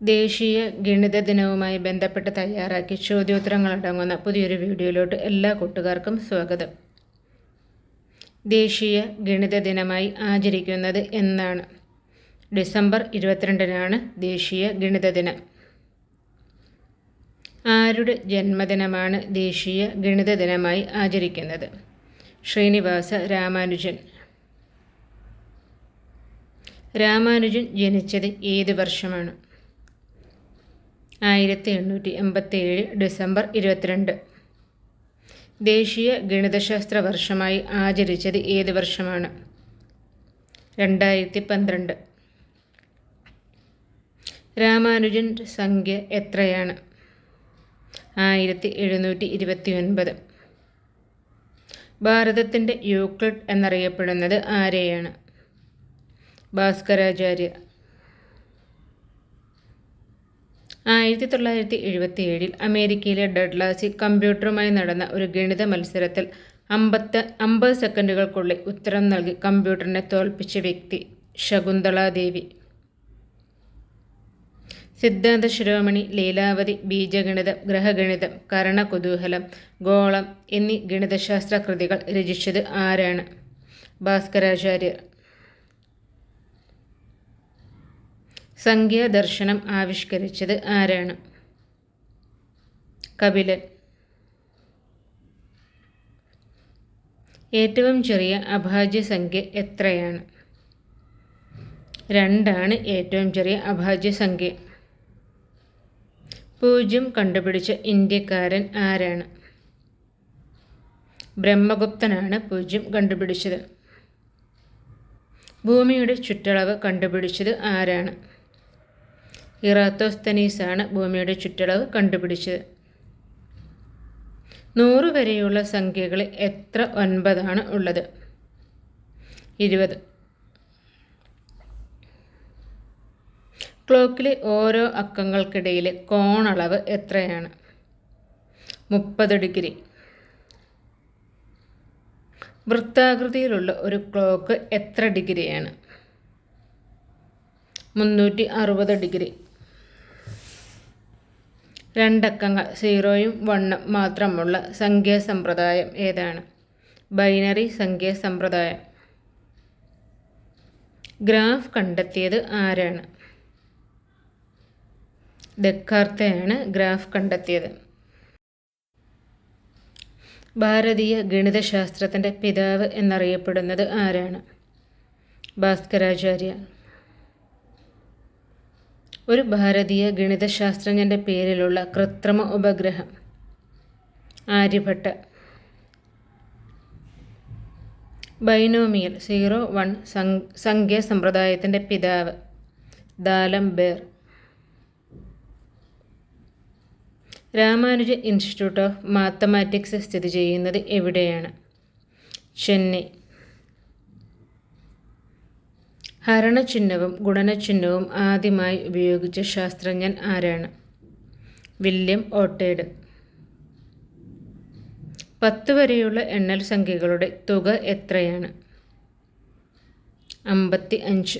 ദേശീയ ഗണിത ദിനവുമായി ബന്ധപ്പെട്ട് തയ്യാറാക്കി ചോദ്യോത്തരങ്ങളടങ്ങുന്ന പുതിയൊരു വീഡിയോയിലോട്ട് എല്ലാ കൂട്ടുകാർക്കും സ്വാഗതം. ദേശീയ ഗണിത ദിനമായി ആചരിക്കുന്നത് എന്നാണ്. ഡിസംബർ ഇരുപത്തിരണ്ടിനാണ് ദേശീയ ഗണിത ദിനം. ആരുടെ ജന്മദിനമാണ് ദേശീയ ഗണിത ദിനമായി ആചരിക്കുന്നത്? ശ്രീനിവാസ രാമാനുജൻ. രാമാനുജൻ ജനിച്ചത് ഏത് വർഷമാണ്? ആയിരത്തി എണ്ണൂറ്റി എൺപത്തേഴ് ഡിസംബർ ഇരുപത്തിരണ്ട്. ദേശീയ ഗണിതശാസ്ത്ര വർഷമായി ആചരിച്ചത് ഏത് വർഷമാണ്? രണ്ടായിരത്തി പന്ത്രണ്ട് രാമാനുജൻ സംഖ്യ എത്രയാണ്? ആയിരത്തി എഴുന്നൂറ്റി ഇരുപത്തി ഒൻപത് ഭാരതത്തിന്റെ യൂക്ലിഡ് എന്നറിയപ്പെടുന്നത് ആരെയാണ്? ഭാസ്കരാചാര്യ ആയിരത്തി തൊള്ളായിരത്തി എഴുപത്തി ഏഴിൽ അമേരിക്കയിലെ ഡഡ്ലാസിൽ കമ്പ്യൂട്ടറുമായി നടന്ന ഒരു ഗണിത മത്സരത്തിൽ അമ്പത്ത് അമ്പത് സെക്കൻഡുകൾക്കുള്ളിൽ ഉത്തരം നൽകി കമ്പ്യൂട്ടറിനെ തോൽപ്പിച്ച വ്യക്തി ശകുന്തളാദേവി സിദ്ധാന്ത ശിരോമണി ലീലാവതി ബീജഗണിതം ഗ്രഹഗണിതം കരണകുതൂഹലം ഗോളം എന്നീ ഗണിതശാസ്ത്ര കൃതികൾ രചിച്ചത് ആരാണ്? ഭാസ്കരാചാര്യർ. സംഖ്യാദർശനം ആവിഷ്കരിച്ചത് ആരാണ്? കപിലൻ. ഏറ്റവും ചെറിയ അഭാജ്യ സംഖ്യ എത്രയാണ്? രണ്ടാണ് ഏറ്റവും ചെറിയ അഭാജ്യ സംഖ്യ പൂജ്യം കണ്ടുപിടിച്ച ഇന്ത്യക്കാരൻ ആരാണ്? ബ്രഹ്മഗുപ്തനാണ് പൂജ്യം കണ്ടുപിടിച്ചത്. ഭൂമിയുടെ ചുറ്റളവ് കണ്ടുപിടിച്ചത് ആരാണ്? ഇറാത്തോസ്തനീസാണ് ഭൂമിയുടെ ചുറ്റളവ് കണ്ടുപിടിച്ചത്. നൂറ് വരെയുള്ള സംഖ്യകളിൽ എത്ര ഒൻപതാണ് ഉള്ളത്? ഇരുപത്. ക്ലോക്കിലെ ഓരോ അക്കങ്ങൾക്കിടയിലെ കോണളവ് എത്രയാണ്? മുപ്പത് ഡിഗ്രി. വൃത്താകൃതിയിലുള്ള ഒരു ക്ലോക്ക് എത്ര ഡിഗ്രിയാണ്? മുന്നൂറ്റി അറുപത് ഡിഗ്രി. രണ്ടക്കങ്ങൾ സീറോയും വണ്ണും മാത്രമുള്ള സംഖ്യാസമ്പ്രദായം ഏതാണ്? ബൈനറി സംഖ്യാസമ്പ്രദായം. ഗ്രാഫ് കണ്ടെത്തിയത് ആരാണ്? ദക്കാർത്തയാണ് ഗ്രാഫ് കണ്ടെത്തിയത്. ഭാരതീയ ഗണിതശാസ്ത്രത്തിന്റെ പിതാവ് എന്നറിയപ്പെടുന്നത് ആരാണ്? ഭാസ്കരാചാര്യ. ഒരു ഭാരതീയ ഗണിതശാസ്ത്രജ്ഞന്റെ പേരിലുള്ള കൃത്രിമ ഉപഗ്രഹം. ആര്യഭട്ട. ബൈനോമിയൽ സീറോ വൺ സംഖ്യാ സമ്പ്രദായത്തിന്റെ പിതാവ്. D'Alembert Ramanuja institute of mathematics സ്ഥിതി ചെയ്യുന്നത് എവിടെയാണ്? ചെന്നൈ. ഹരണചിഹ്നവും ഗുണനചിഹ്നവും ആദ്യമായി ഉപയോഗിച്ച ശാസ്ത്രജ്ഞൻ ആരാണ്? വില്യം ഓട്ടേഡ്. പത്ത് വരെയുള്ള എണ്ണൽ സംഖ്യകളുടെ തുക എത്രയാണ്? അമ്പത്തി അഞ്ച്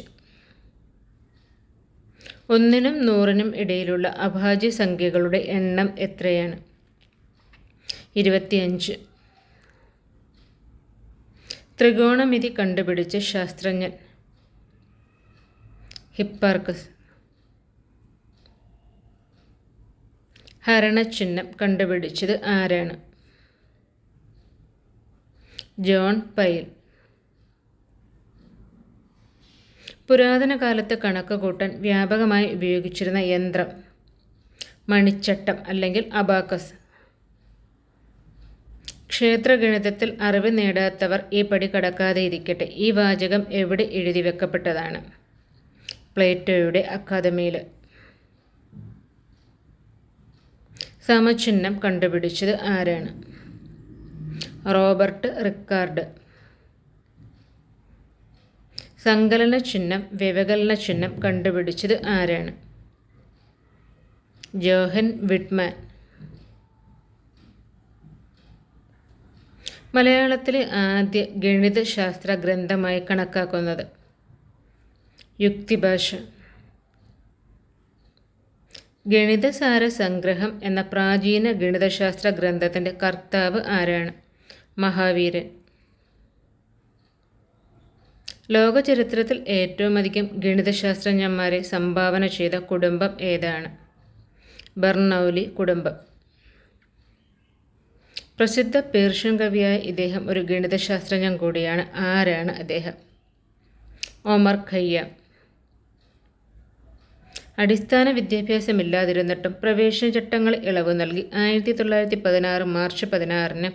ഒന്നിനും നൂറിനും ഇടയിലുള്ള അഭാജ്യ സംഖ്യകളുടെ എണ്ണം എത്രയാണ്? ഇരുപത്തിയഞ്ച്. ത്രികോണമിതി കണ്ടുപിടിച്ച ശാസ്ത്രജ്ഞൻ ഹിപ്പാർക്കസ്. ഹരണചിഹ്നം കണ്ടുപിടിച്ചത് ആരാണ്? John Pell. പുരാതന കാലത്ത് കണക്ക് കൂട്ടാൻ വ്യാപകമായി ഉപയോഗിച്ചിരുന്ന യന്ത്രം. മണിച്ചട്ടം അല്ലെങ്കിൽ അബാക്കസ്. ക്ഷേത്രഗണിതത്തിൽ അറിവ് നേടാത്തവർ ഈ പടി കടക്കാതെ ഇരിക്കട്ടെ. ഈ വാചകം എവിടെ എഴുതി വെക്കപ്പെട്ടതാണ്? പ്ലേറ്റോയുടെ അക്കാദമിയിൽ സമചിഹ്നം കണ്ടുപിടിച്ചത് ആരാണ്? Robert record. സങ്കലന ചിഹ്നം വ്യവകലന ചിഹ്നം കണ്ടുപിടിച്ചത് ആരാണ്? Johann Widmann. മലയാളത്തിലെ ആദ്യ ഗണിതശാസ്ത്ര ഗ്രന്ഥമായി കണക്കാക്കുന്നത് യുക്തിഭാഷ. ഗണിതസാര സംഗ്രഹം എന്ന പ്രാചീന ഗണിതശാസ്ത്ര ഗ്രന്ഥത്തിന്റെ കർത്താവ് ആരാണ്? മഹാവീരൻ. ലോകചരിത്രത്തിൽ ഏറ്റവും അധികം ഗണിതശാസ്ത്രജ്ഞന്മാരെ സംഭാവന ചെയ്ത കുടുംബം ഏതാണ്? ബർണൌലി കുടുംബം. പ്രസിദ്ധ പേർഷ്യൻ കവിയായ ഇദ്ദേഹം ഒരു ഗണിതശാസ്ത്രജ്ഞൻ കൂടിയാണ്. ആരാണ് അദ്ദേഹം? Omar Khayyam. അടിസ്ഥാന വിദ്യാഭ്യാസമില്ലാതിരുന്നിട്ടും പ്രവേശന ചട്ടങ്ങൾ ഇളവ് നൽകി. ആയിരത്തി തൊള്ളായിരത്തി പതിനാറ് മാർച്ച് പതിനാറിന്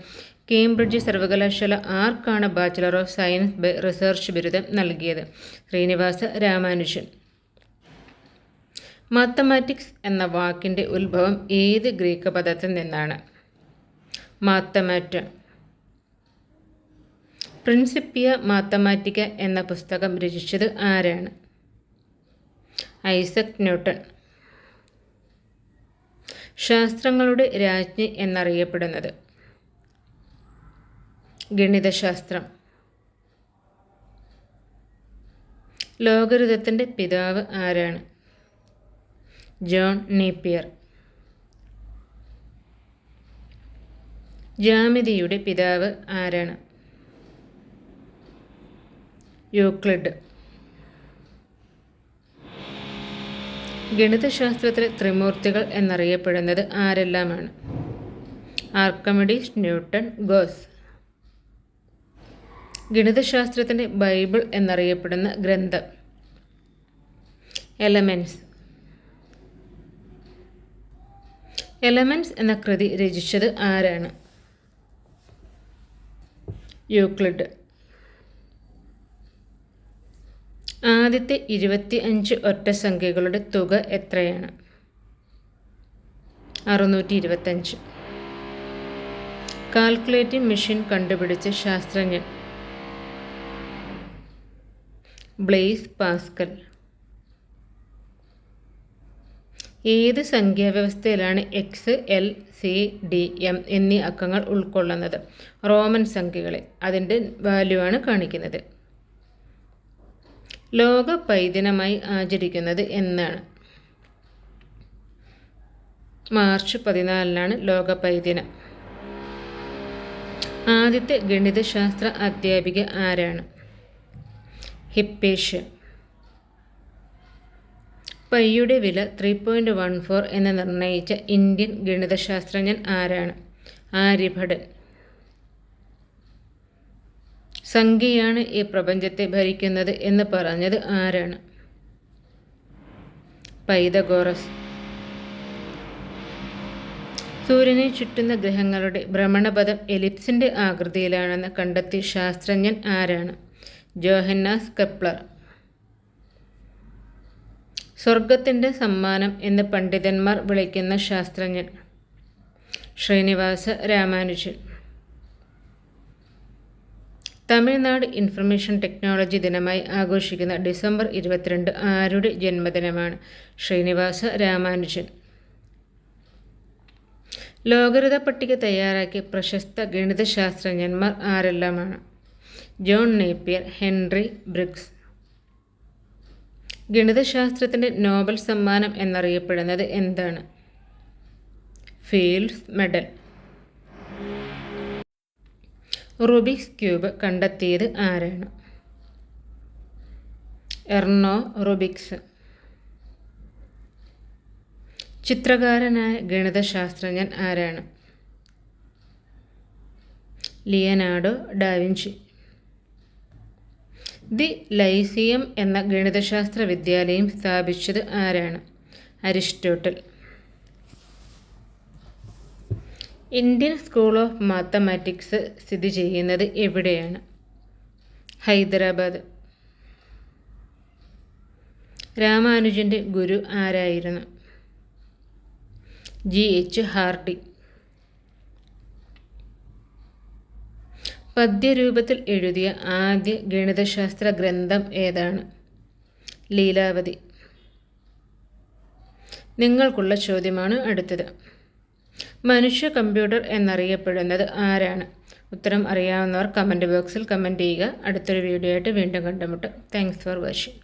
കേംബ്രിഡ്ജ് സർവകലാശാല ആർക്കാണ് bachelor of science by research ബിരുദം നൽകിയത്? ശ്രീനിവാസ രാമാനുജൻ. മാത്തമാറ്റിക്സ് എന്ന വാക്കിന്റെ ഉത്ഭവം ഏത് ഗ്രീക്ക് പദത്തിൽ നിന്നാണ്? മാത്തമാറ്റ. പ്രിൻസിപ്പിയ മാത്തമാറ്റിക്ക എന്ന പുസ്തകം രചിച്ചത് ആരാണ്? Isaac Newton. ശാസ്ത്രങ്ങളുടെ രാജ്ഞി എന്നറിയപ്പെടുന്നത്. ഗണിതശാസ്ത്രം. ലോകരുതത്തിന്റെ പിതാവ് ആരാണ്? John Napier. ജാമിതിയുടെ പിതാവ് ആരാണ്? യൂക്ലിഡ്. ഗണിതശാസ്ത്രത്തിലെ ത്രിമൂർത്തികൾ എന്നറിയപ്പെടുന്നത് ആരെല്ലാമാണ്? Archimedes Newton Gauss. ഗണിതശാസ്ത്രത്തിന്റെ ബൈബിൾ എന്നറിയപ്പെടുന്ന ഗ്രന്ഥം. എലമെൻസ്. എലമെൻസ് എന്ന കൃതി രചിച്ചത് ആരാണ്? യൂക്ലിഡ്. ആദ്യത്തെ ഇരുപത്തി അഞ്ച് ഒറ്റ സംഖ്യകളുടെ തുക എത്രയാണ്? അറുന്നൂറ്റി ഇരുപത്തഞ്ച് കാൽക്കുലേറ്റിംഗ് മെഷീൻ കണ്ടുപിടിച്ച ശാസ്ത്രജ്ഞൻ ബ്ലെയ്സ് പാസ്കൽ. ഏത് സംഖ്യാവ്യവസ്ഥയിലാണ് X L C D M എന്നീ അക്കങ്ങൾ ഉൾക്കൊള്ളുന്നത്? റോമൻ സംഖ്യകളെ. അതിന്റെ വാല്യൂ ആണ് കാണിക്കുന്നത്. ലോക പൈദിനമായി ആചരിക്കുന്നത് എന്നാണ്. മാർച്ച് പതിനാലിനാണ് ലോക പൈദിനം ആദ്യത്തെ ഗണിതശാസ്ത്ര അധ്യാപിക ആരാണ്? ഹിപ്പേഷ്യ. പയ്യുടെ വില ത്രീ പോയിന്റ് വൺ ഫോർ എന്ന് നിർണയിച്ച ഇന്ത്യൻ ഗണിതശാസ്ത്രജ്ഞൻ ആരാണ്? ആര്യഭടൻ. സംഖ്യയാണ് ഈ പ്രപഞ്ചത്തെ ഭരിക്കുന്നത് എന്ന് പറഞ്ഞത് ആരാണ്? പൈതഗോറസ്. സൂര്യനെ ചുറ്റുന്ന ഗ്രഹങ്ങളുടെ ഭ്രമണപഥം എലിപ്സിന്റെ ആകൃതിയിലാണെന്ന് കണ്ടെത്തിയ ശാസ്ത്രജ്ഞൻ ആരാണ്? Johannes Kepler. സ്വർഗത്തിന്റെ സമ്മാനം എന്ന് പണ്ഡിതന്മാർ വിളിക്കുന്ന ശാസ്ത്രജ്ഞൻ. ശ്രീനിവാസ രാമാനുജൻ. തമിഴ്നാട് ഇൻഫർമേഷൻ ടെക്നോളജി ദിനമായി ആഘോഷിക്കുന്ന ഡിസംബർ ഇരുപത്തിരണ്ട് ആരുടെ ജന്മദിനമാണ്? ശ്രീനിവാസ രാമാനുജൻ. ലോകരുത പട്ടിക തയ്യാറാക്കിയ പ്രശസ്ത ഗണിതശാസ്ത്രജ്ഞന്മാർ ആരെല്ലാമാണ്? ജോൺ നേപ്പിയർ ഹെൻറി ബ്രിക്സ് ഗണിതശാസ്ത്രത്തിന്റെ നോബൽ സമ്മാനം എന്നറിയപ്പെടുന്നത് എന്താണ്? Fields medal. റുബിക്സ് ക്യൂബ് കണ്ടെത്തിയത് ആരാണ്? Erno Rubik's. ചിത്രകാരനായ ഗണിതശാസ്ത്രജ്ഞൻ ആരാണ്? ലിയനാർഡോ ഡാവിഞ്ചി ദി ലൈസിയം എന്ന ഗണിതശാസ്ത്ര വിദ്യാലയം സ്ഥാപിച്ചത് ആരാണ്? Aristotle. Indian school of mathematics സ്ഥിതി ചെയ്യുന്നത് എവിടെയാണ്? ഹൈദരാബാദ്. രാമാനുജന്റെ ഗുരു ആരായിരുന്നു? ജി. എച്ച്. ഹാർഡി പദ്യരൂപത്തിൽ എഴുതിയ ആദ്യ ഗണിതശാസ്ത്ര ഗ്രന്ഥം ഏതാണ്? ലീലാവതി. നിങ്ങൾക്കുള്ള ചോദ്യമാണ് അടുത്തത്. മനുഷ്യ കമ്പ്യൂട്ടർ എന്നറിയപ്പെടുന്നത് ആരാണ്? ഉത്തരം അറിയാവുന്നവർ കമന്റ് ബോക്സിൽ കമന്റ് ചെയ്യുക. അടുത്തൊരു വീഡിയോ ആയിട്ട് വീണ്ടും കണ്ടുമുട്ടും. Thanks for watching